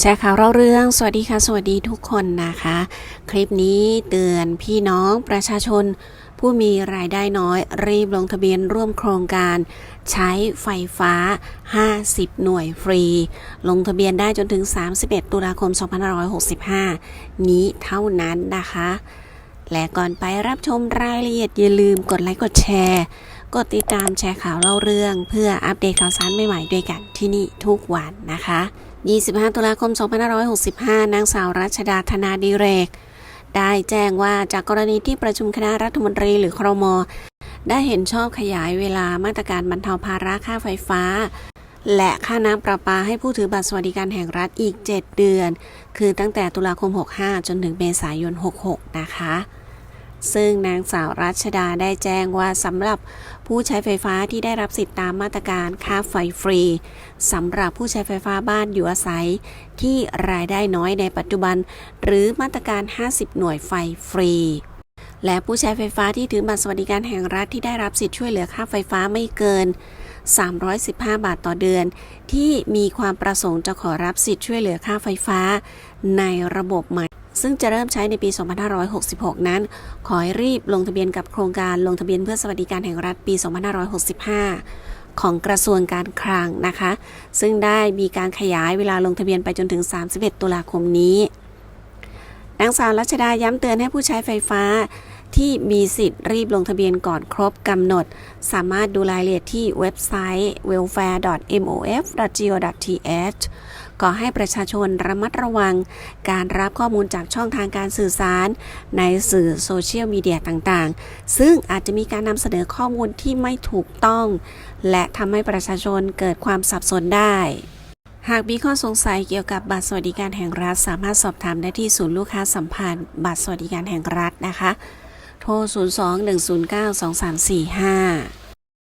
แชร์ข่าวเราเรื่อง สวัสดีค่ะ สวัสดีทุกคนนะคะ คลิปนี้เตือนพี่น้องประชาชน ผู้มีรายได้น้อย รีบลงทะเบียนร่วมโครงการ ใช้ไฟฟ้า 50 หน่วยฟรี ลงทะเบียนได้จนถึง 31 ตุลาคม 2565 นี้เท่านั้นนะคะ และก่อนไปรับชมรายละเอียดอย่าลืมกดไลค์กดแชร์ กดติดตามแชร์ข่าวเล่าเรื่อง เพื่ออัปเดตข่าวสารใหม่ๆด้วยกันที่นี่ทุกวันนะคะ 25 ตุลาคม 2565 นางสาวรัชดาธนาดิเรก ได้แจ้งว่าจากกรณีที่ประชุมคณะรัฐมนตรีหรือครม ได้เห็นชอบขยายเวลามาตรการบรรเทาภาระค่าไฟฟ้า และค่าน้ำประปาให้ผู้ถือบัตรสวัสดิการแห่งรัฐอีก 7 เดือน คือตั้งแต่ตุลาคม 65 จนถึงเมษายน 66 นะคะ ซึ่งนางสาวรัชดาได้แจ้งว่าสำหรับผู้ใช้ไฟฟ้าที่ได้รับสิทธิตามมาตรการค่าไฟฟรีสำหรับผู้ใช้ไฟฟ้าบ้านอยู่อาศัย ที่รายได้น้อยในปัจจุบัน หรือมาตรการ 50 หน่วยไฟฟรี และผู้ใช้ไฟฟ้าที่ถือบัตรสวัสดิการแห่งรัฐที่ได้รับสิทธิช่วยเหลือค่าไฟฟ้าไม่เกิน 315 บาทต่อเดือน ที่มีความประสงค์จะขอรับสิทธิช่วยเหลือค่าไฟฟ้า ในระบบใหม่ ซึ่งจะเริ่มใช้ในปี 2566 นั้น ขอให้รีบลงทะเบียนกับโครงการลงทะเบียนเพื่อสวัสดิการแห่งรัฐปี 2565 ของกระทรวงการคลังนะคะ ซึ่งได้มีการขยายเวลาลงทะเบียนไปจนถึง 31 ตุลาคมนี้นางสาวรัชดาย้ำเตือนให้ผู้ใช้ไฟฟ้า ที่มีสิทธิ์รีบลงทะเบียนก่อนครบกำหนด สามารถดูรายละเอียดที่เว็บไซต์ welfare.mof.go.th ขอให้ประชาชนระมัดระวัง การรับข้อมูลจากช่องทางการสื่อสาร ในสื่อโซเชียลมีเดียต่างๆ ซึ่งอาจจะมีการนำเสนอข้อมูลที่ไม่ถูกต้อง และทำให้ประชาชนเกิดความสับสนได้หากมีข้อสงสัยเกี่ยวกับบัตรสวัสดิการแห่งรัฐ สามารถสอบถามได้ที่ศูนย์ลูกค้าสัมพันธ์ บัตรสวัสดิการแห่งรัฐนะคะ โทร 02 109 2345